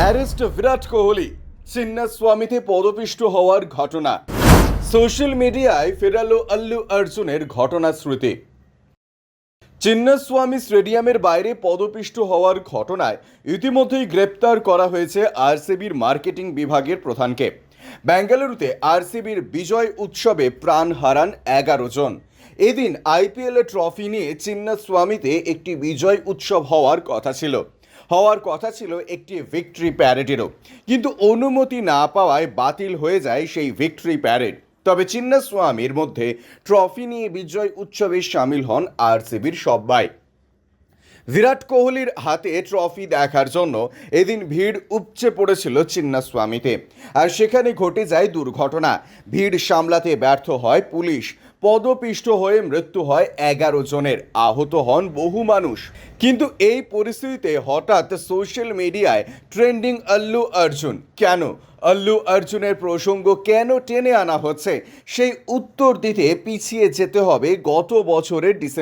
Arrest Virat Kohli চিন্নাস্বামীতে পদপিষ্ট হওয়ার ঘটনা। Social মিডিয়ায় ফেরালো আল্লু অর্জুনের ঘটনা স্মৃতি চিন্নাস্বামী স্টেডিয়ামের বাইরে পদপিষ্ট হওয়ার ঘটনায় ইতিমধ্যেই গ্রেপ্তার করা হয়েছে আরসিবির মার্কেটিং বিভাগের প্রধানকে। বেঙ্গালুরুতে আরসিবির বিজয় উৎসবে প্রাণ হারান এগারো জন। এদিন আইপিএল ট্রফি নিয়ে চিন্নাস্বামীতে একটি বিজয় উৎসব হওয়ার কথা ছিল। হওয়ার কথা ছিল একটি ভিক্টরি প্যারেডেরও কিন্তু অনুমতি না পাওয়ায় বাতিল হয়ে যায় সেই ভিক্টরি প্যারেড তবে চিন্নাস্বামীর মধ্যে ট্রফি নিয়ে বিজয় উৎসবে সামিল হন আরসিবির সবাই বিরাট কোহলির হাতে ট্রফি দেখার জন্য এদিন ভিড় উপচে পড়েছিল চিন্নাস্বামীতে। আর সেখানে ঘটে যায় দুর্ঘটনা। ভিড় সামলাতে ব্যর্থ হয় পুলিশ। পদপিষ্ট হয়ে মৃত্যু হয় এগারো জনের। আহত হন বহু মানুষ। কিন্তু এই পরিস্থিতিতে হঠাৎ সোশ্যাল মিডিয়ায় ট্রেন্ডিং আল্লু অর্জুন। কেন? আল্লু অর্জুনের প্রসঙ্গ কেন টেনে আনা হচ্ছে? সেই উত্তর দিতে পিছিয়ে যেতে হবে গত বছরের ডিসেম্বর